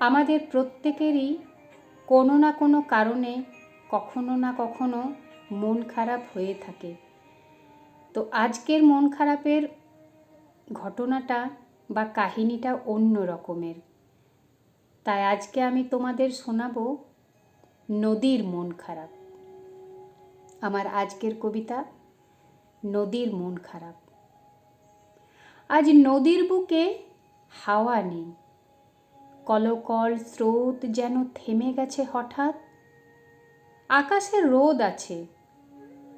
আমাদের প্রত্যেকেরই কোনো না কোনো কারণে কখনো না কখনো মন খারাপ হয়ে থাকে। তো আজকের মন খারাপের ঘটনাটা বা কাহিনীটা অন্য রকমের। তাই আজকে আমি তোমাদের শোনাবো নদীর মন খারাপ। আমার আজকের কবিতা, নদীর মন খারাপ। আজ নদীর বুকে হাওয়া নেই। কলকল স্রোত যেন থেমে গেছে হঠাৎ। আকাশে রোদ আছে,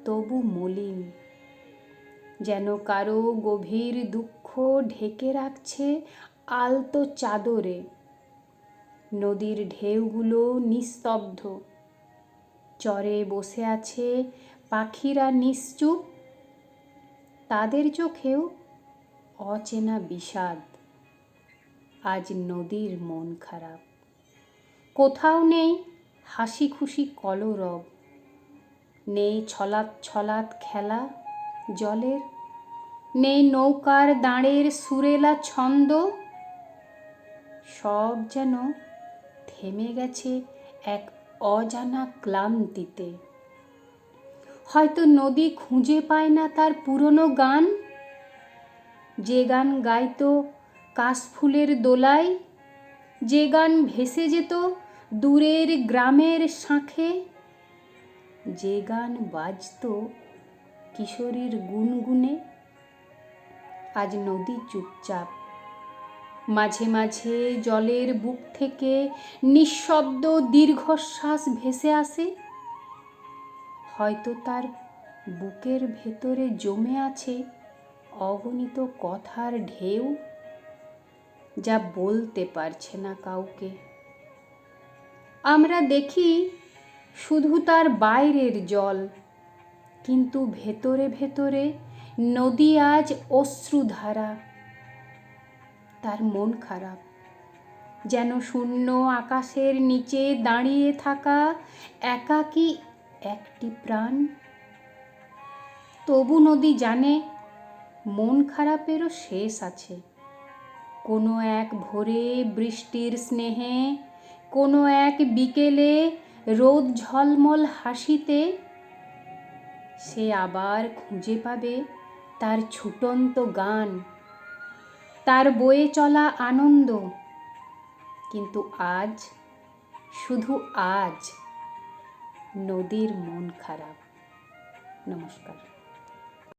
তবু মলিন। যেন কারও গভীর দুঃখ ঢেকে রাখছে আলতো চাদরে। নদীর ঢেউগুলো নিস্তব্ধ। চরে বসে আছে পাখিরা নিশ্চুপ। তাদের চোখেও অচেনা বিষাদ। আজ নদীর মন খারাপ। কোথাও নেই হাসি খুশি কলরব। নেই ছলাৎ ছলাৎ খেলা জলের। নেই নৌকার দাঁড়ের সুরেলা ছন্দ। সব যেন থেমে গেছে এক অজানা ক্লান্তিতে। হয়তো নদী খুঁজে পায় না তার পুরনো গান। যে গান গাইতো কাশফুলের দোলায় যে গান ভেসে যেত দূরের গ্রামের শাঁখে, যে গান বাজত কিশোরীর গুনগুনে, আজ নদী চুপচাপ। মাঝে মাঝে জলের বুক থেকে নিঃশব্দ দীর্ঘশ্বাস ভেসে আসে। হয়তো তার বুকের ভেতরে জমে আছে অগণিত কথার ঢেউ। যা বলতে পারছে না কাউকে। আমরা দেখি শুধু তার বাইরের জল, কিন্তু ভেতরে ভেতরে নদী আজ অশ্রুধারা। তার মন খারাপ, যেন শূন্য আকাশের নিচে দাঁড়িয়ে থাকা একাকী একটি প্রাণ। তবু নদী জানে মন খারাপেরও শেষ আছে। কোনো এক ভোরে বৃষ্টির স্নেহে, কোনো এক বিকেলে রোদ ঝলমল হাসিতে, সে আবার খুঁজে পাবে তার ছুটন্ত গান, তার বয়ে চলা আনন্দ। কিন্তু আজ, শুধু আজ, নদীর মন খারাপ। নমস্কার।